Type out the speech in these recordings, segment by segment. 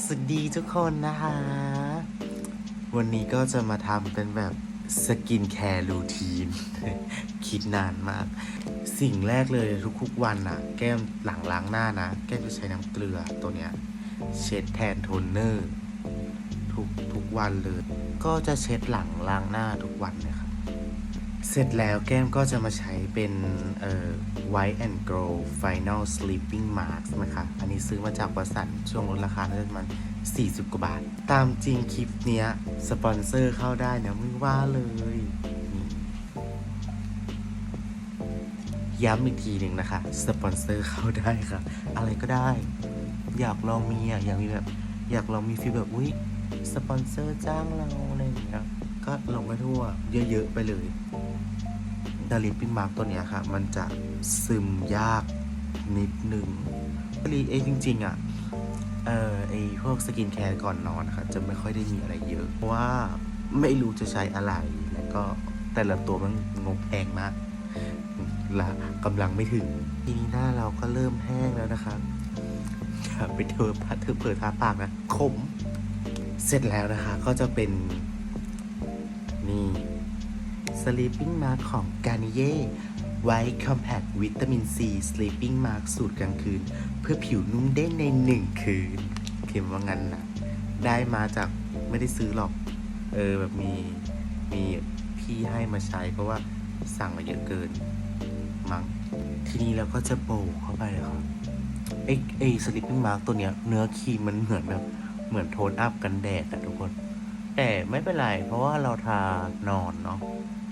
สวัสดีทุกคนนะคะ วันนี้ก็จะมาทำเป็นแบบสกินแคร์รูทีน คิดนานมาก สิ่งแรกเลยทุกๆวันอะแก้มหลังล้างหน้านะ แก้มจะใช้น้ำเกลือตัวเนี้ย เช็ดแทนโทนเนอร์ ทุกทุกวันเลย ก็จะเช็ดหลังล้างหน้าทุกวันเลยครับ เสร็จแล้วแก้มก็จะมาใช้เป็นเอ่อ White and Glow Final Sleeping Mask นะคะ อันนี้ซื้อมาจากวัสันช่วงลดราคาน่าจะประมัน40 กว่าบาท ตามจริงคลิปเนี้ย สปอนเซอร์เข้าได้นะไม่ว่าเลย ย้ำอีกทีหนึ่งนะคะ สปอนเซอร์เข้าได้ค่ะ อะไรก็ได้ อยากลองมีอะ อยากมีแบบ อยากลองมีฟีลแบบ อุ้ยสปอนเซอร์จ้างเราอะไรอย่างเงี้ย ก็ลงไปทั่ว เยอะๆไปเลย ดาริปปิ้งมาร์กตัวเนี้ยค่ะ มันจะซึมยากนิดหนึ่งรีเองจริงๆอะเอ่อไอพวกสกินแคร์ก่อนนอนนะคะจะไม่ค่อยได้มีอะไรเยอะ เพราะว่าไม่รู้จะใช้อะไร แล้วก็แต่ละตัวมันงบแพงมากละกำลังไม่ถึง ทีนี้หน้าเราก็เริ่มแห้งแล้วนะคะไปเถอพัดเถอเปิดทาปากนะขม เสร็จแล้วนะคะ ก็จะเป็นนี่ Sleeping Mask ของ Garnier White Compact Vitamin C Sleeping Mask สูตรกลางคืน เพื่อผิวนุ่มเด้งในหนึ่งคืนเขียนว่างั้นนะได้มาจากไม่ได้ซื้อหรอก เออแบบมีมีพี่ให้มาใช้เพราะว่าสั่งมาเยอะเกิน มั้งทีนี้เราก็จะโปะเข้าไปเลยครับไอ้ไอ้สลิปปิ้งมาร์กตัวเนี้ยเนื้อครีมมันเหมือนแบบเหมือนโทนอัพกันแดดอะทุกคน แต่ไม่เป็นไร เพราะว่าเราทานอนเนาะ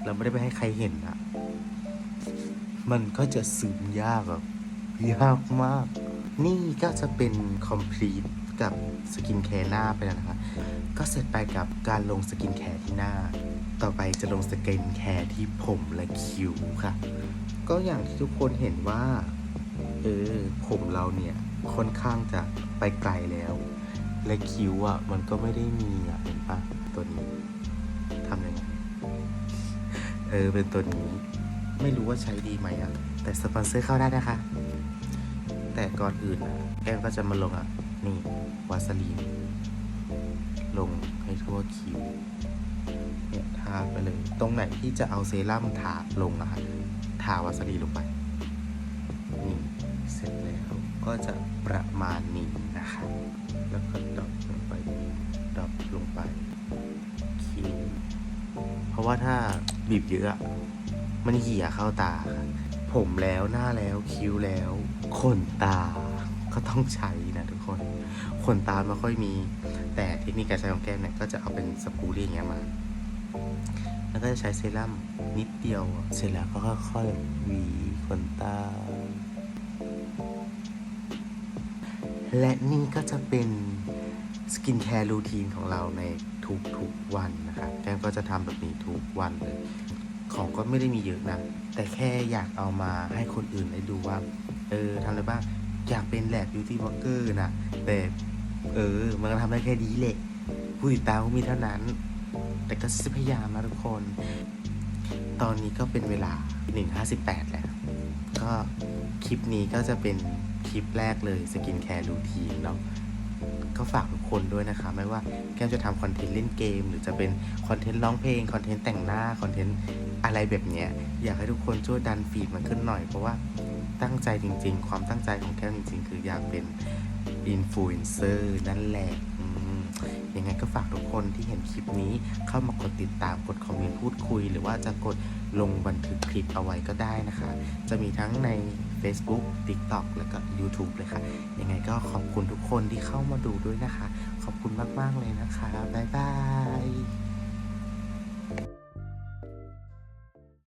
เราไม่ได้ไปให้ใครเห็นอะมันก็จะซึมยากแบบยากมาก นี่ก็จะเป็น complete กับสกินแคร์หน้าไปแล้วนะคะ ก็เสร็จไปกับการลงสกินแคร์ที่หน้า ต่อไปจะลงสกินแคร์ที่ผมและคิ้วค่ะ ก็อย่างที่ทุกคนเห็นว่า เออ ผมเราเนี่ย ค่อนข้างจะไปไกลแล้ว และคิ้วอะ มันก็ไม่ได้มีอะ เห็นปะตัวนี้ เออเป็นตัวนี้ ไม่รู้ว่าใช้ดีไหมอะแต่สปอนเซอร์เข้าได้นะคะ แต่ก่อนอื่นอะแก้มก็จะมาลงอะนี่วาสลีนลงให้ทั่วคิ้วเนี่ยทาไปเลย ตรงไหนที่จะเอาเซรั่มทาลงอะค่ะทาวาสลีนลงไปนี่เสร็จแล้วก็จะประมาณนี้นะคะ แล้วก็ดรอปลงไปดรอปลงไปคิ้ว เพราะว่าถ้าบีบเยอะ มันเหี่ยเข้าตา ผมแล้วหน้าแล้วคิ้วแล้วขนตาก็ต้องใช้นะทุกคนขนตาไม่ค่อยมี แต่เทคนิคการใช้ของแก้มเนี่ยก็จะเอาเป็นสปูรี่อย่างเงี้ยมา แล้วก็จะใช้เซรั่มนิดเดียว เสร็จแล้วก็ค่อยๆหวีขนตา และนี่ก็จะเป็น สกินแคร์รูทีนของเราในทุกๆวันนะคะแก้มก็จะทำแบบนี้ทุกวันเลย ของก็ไม่ได้มีเยอะนะ แต่แค่อยากเอามาให้คนอื่นได้ดูว่า เออทำอะไรบ้าง อยากเป็นแลบบิวตี้บล็อกเกอร์นะ แต่ เออ มันก็ทำได้แค่ดีแหละผู้ติดตามก็มีเท่านั้น แต่ก็จะพยายามนะทุกคน ตอนนี้ก็เป็นเวลา 1.58 แล้ว ก็คลิปนี้ก็จะเป็นคลิปแรกเลยสกินแคร์รูทีนเนาะ ก็ฝากทุกคนด้วยนะคะ ไม่ว่าแก้มจะทำคอนเทนต์เล่นเกม หรือจะเป็นคอนเทนต์ร้องเพลงคอนเทนต์แต่งหน้าคอนเทนต์อะไรแบบเนี้ยอยากให้ทุกคนช่วยดันฟีดมันขึ้นหน่อย เพราะว่าตั้งใจจริง ๆ ความตั้งใจของแก้มจริง ๆ คืออยากเป็นอินฟลูเอนเซอร์นั่นแหละอื ยังไงก็ฝากทุกคนที่เห็นคลิปนี้เข้ามากดติดตามกดคอมเมนต์พูดคุย หรือว่าจะกดลงบันทึกคลิปเอาไว้ก็ได้นะคะ จะมีทั้งใน Facebook TikTok แล้วก็ YouTube เลยค่ะ ยังไงก็ขอบคุณทุกคนที่เข้ามาดูด้วยนะคะ ขอบคุณมาก ๆ เลยนะคะ บ๊ายบาย